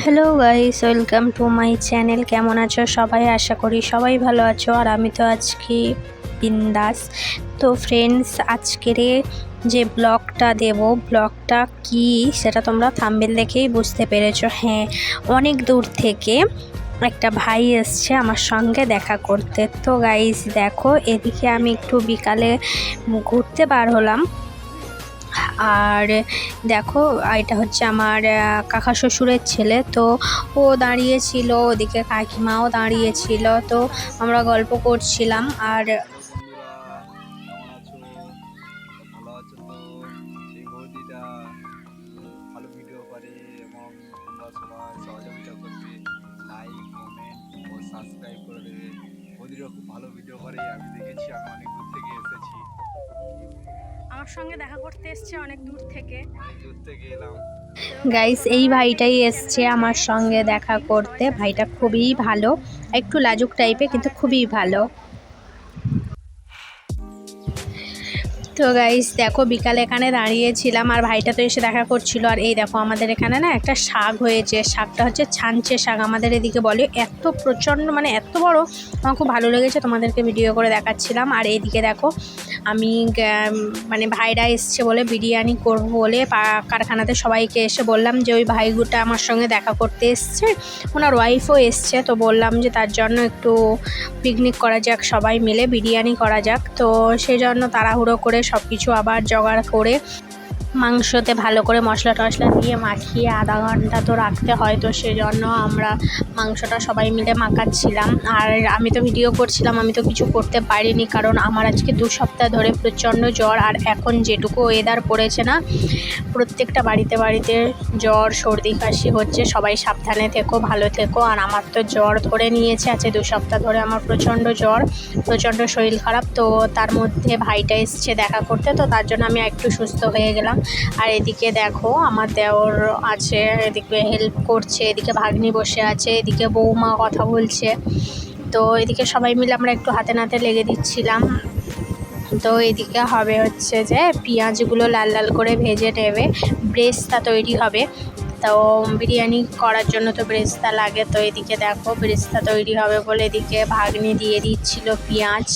Hello guys welcome to my channel কেমন আছো সবাই? আশা করি সবাই ভালো আছো। আর আমি তো আজকে বিন্দাস। তো ফ্রেন্ডস আজকের যে ব্লগটা দেব, ব্লগটা কি সেটা তোমরা থাম্বেল দেখেই বুঝতে পেরেছ। হ্যাঁ অনেক দূর থেকে একটা ভাই এসছে আমার সঙ্গে দেখা করতে। তো গাইস দেখো, এদিকে আমি একটু বিকালে ঘুরতে বার হলাম। আর দেখো, এটা হচ্ছে আমার কাকা শ্বশুরের ছেলে। তো ও দাঁড়িয়েছিল ওদিকে, কাকিমাও দাঁড়িয়েছিল। তো আমরা গল্প করছিলাম আর ভালো ভিডিও করে সাবস্ক্রাইব করে দেবে। ভালো ভিডিও করে, আমি দেখেছি, আমি অনেক দূর থেকে এসেছি। আমার সঙ্গে দেখা করতে এসছে অনেক দূর থেকে। দূর থেকে এলাম। গাইস এই ভাইটাই এসছে আমার সঙ্গে দেখা করতে। ভাইটা খুবই ভালো একটু লাজুক টাইপের কিন্তু খুবই ভালো। তো গাইস দেখো বিকালে এখানে দাঁড়িয়েছিলাম আর ভাইটা তো এসে দেখা করছিল। আর এই দেখো আমাদের এখানে না একটা শাক হয়েছে, শাকটা হচ্ছে ছানচে শাক। আমাদের এদিকে বলে, এত প্রচণ্ড মানে এত বড়, আমার খুব ভালো লেগেছে, তোমাদেরকে ভিডিও করে দেখাচ্ছিলাম। আর এইদিকে দেখো, আমি মানে ভাইরা এসছে বলে বিরিয়ানি করব বলে কারখানাতে সবাইকে এসে বললাম যে ওই ভাইগুটা আমার সঙ্গে দেখা করতে এসছে। ওনার ওয়াইফও এসছে, তো বললাম যে তার জন্য একটু পিকনিক করা যাক, সবাই মিলে বিরিয়ানি করা যাক। তো সেই জন্য তাড়াহুড়ো করে সব কিছু আবার জোগাড় করে মাংসতে ভালো করে মশলা টশলা দিয়ে মাখিয়ে আধা ঘণ্টা তো রাখতে হয়, তো সেই জন্য আমরা মাংসটা সবাই মিলে মাখাচ্ছিলাম। আর আমি তো ভিডিও করছিলাম, আমি তো কিছু করতে পারিনি, কারণ আমার আজকে দু সপ্তাহ ধরে প্রচণ্ড জ্বর, আর এখন যেটুকু ওয়েদার পড়েছে না, প্রত্যেকটা বাড়িতে বাড়িতে জ্বর, সর্দি, কাশি হচ্ছে, সবাই সাবধানে থেকো, ভালো থেকো। আর আমার তো জ্বর ধরে নিয়েছে আছে দু সপ্তাহ ধরে, আমার প্রচণ্ড জ্বর, প্রচণ্ড শরীর খারাপ, তো তার মধ্যে ভাইটা এসছে দেখা করতে, তো তার জন্য আমি একটু সুস্থ হয়ে গেলাম। আর এদিকে দেখো, আমার দেওর আছে, এদিকে হেল্প করছে, এদিকে ভাগ্নি বসে আছে, এদিকে বৌমা কথা বলছে। তো এদিকে সবাই মিলে আমরা একটু হাতে নাতে লেগে দিচ্ছিলাম। তো এদিকে হবে হচ্ছে যে, পেঁয়াজগুলো লাল লাল করে ভেজে নেবে, ব্রেস্তা তৈরি হবে। তো বিরিয়ানি করার জন্য তো ব্রেস্তা লাগে, তো এদিকে দেখো ব্রেস্তা তৈরি হবে বলে এদিকে ভাগ্নি দিয়ে দিচ্ছিল পেঁয়াজ।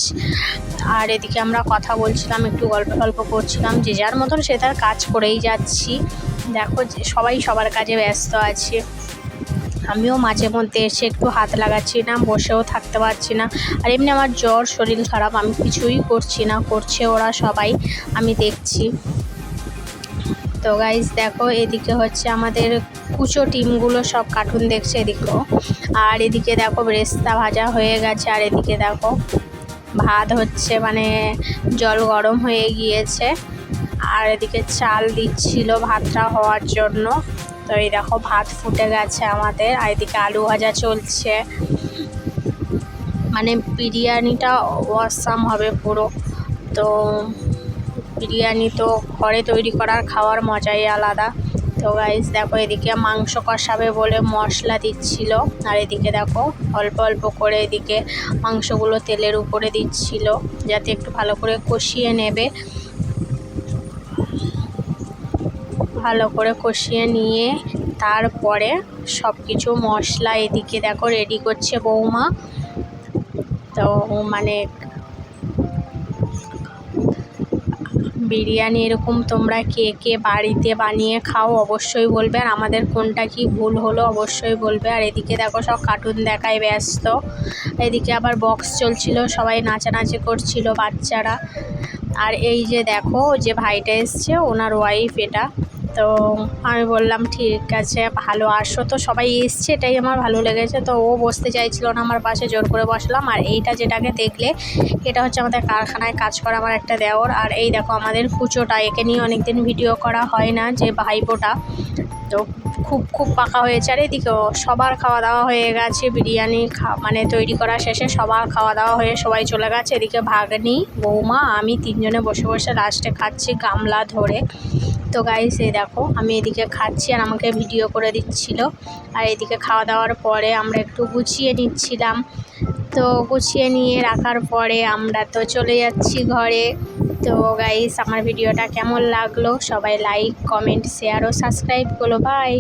আর এদিকে আমরা কথা বলছিলাম, একটু গল্প গল্প করছিলাম, যে যার মতন সে তার কাজ করেই যাচ্ছি। দেখো সবাই সবার কাজে ব্যস্ত আছে। আমিও মাঝে মধ্যে এসে একটু হাত লাগাচ্ছি না, বসেও থাকতে পারছি না। আর এমনি আমার জ্বর, শরীর খারাপ, আমি কিছুই করছি না, করছে ওরা সবাই, আমি দেখছি। তো গাইজ দেখো, এদিকে হচ্ছে আমাদের কুচো টিমগুলো সব কার্টুন দেখছে এদিকেও। আর এদিকে দেখো, ব্রেস্তা ভাজা হয়ে গেছে, আর এদিকে দেখো, ভাত হচ্ছে মানে জল গরম হয়ে গিয়েছে। আর এদিকে চাল দিচ্ছিল ভাতটা হওয়ার জন্য। তো এই দেখো, ভাত ফুটে গেছে আমাদের, আর এদিকে আলু ভাজা চলছে। মানে বিরিয়ানিটা অসাম হবে পুরো। তো বিরিয়ানি তো ঘরে তৈরি করার খাওয়ার মজাই আলাদা। তো গাইস দেখো এদিকে মাংস কষাবে বলে মশলা দিচ্ছিল। আর এদিকে দেখো অল্প অল্প করে এদিকে মাংসগুলো তেলের উপরে দিচ্ছিল যাতে একটু ভালো করে কষিয়ে নেবে। ভালো করে কষিয়ে নিয়ে তারপরে সব কিছু মশলা এদিকে দেখো রেডি করছে বৌমা। তো মানে বিরিয়ানি এরকম তোমরা কে কে বাড়িতে বানিয়ে খাও অবশ্যই বলবে। আর আমাদের কোনটা কি ভুল হলো অবশ্যই বলবে। আর এদিকে দেখো সব কার্টুন দেখায় ব্যস্ত। এদিকে আবার বক্স চলছিল, সবাই নাচানাচি করছিল বাচ্চারা। আর এই যে দেখো, যে ভাইটা এসছে, ওনার ওয়াইফ এটা। তো আমি বললাম, ঠিক আছে, ভালো আসো। তো সবাই এসছে, এটাই আমার ভালো লেগেছে। তো ও বসতে চাইছিল না, আমার পাশে জোর করে বসলাম। আর এইটা যেটাকে দেখলে, এটা হচ্ছে আমাদের কারখানায় কাজ করা আমার একটা দেওর। আর এই দেখো আমাদের কুচোটা একে নিয়ে অনেকদিন ভিডিও করা হয় না যে ভাইপোটা। তো খুব খুব পাকা হয়েছে। আর এদিকেও সবার খাওয়া দাওয়া হয়ে গেছে, বিরিয়ানি মানে তৈরি করা শেষে সবার খাওয়া দাওয়া হয়ে সবাই চলে গেছে। এদিকে ভাগ্নি, বৌমা, আমি তিনজনে বসে বসে লাস্টে খাচ্ছি গামলা ধরে। তো গাইস সে দেখো, আমি এদিকে খাচ্ছি আর আমাকে ভিডিও করে দিচ্ছিল। আর এদিকে খাওয়া দাওয়ার পরে আমরা একটু গুছিয়ে নিচ্ছিলাম। তো গুছিয়ে নিয়ে রাখার পরে আমরা তো চলে যাচ্ছি ঘরে। তো গাইস আমার ভিডিওটা কেমন লাগল? সবাই লাইক কমেন্ট শেয়ার ও সাবস্ক্রাইব করো। বাই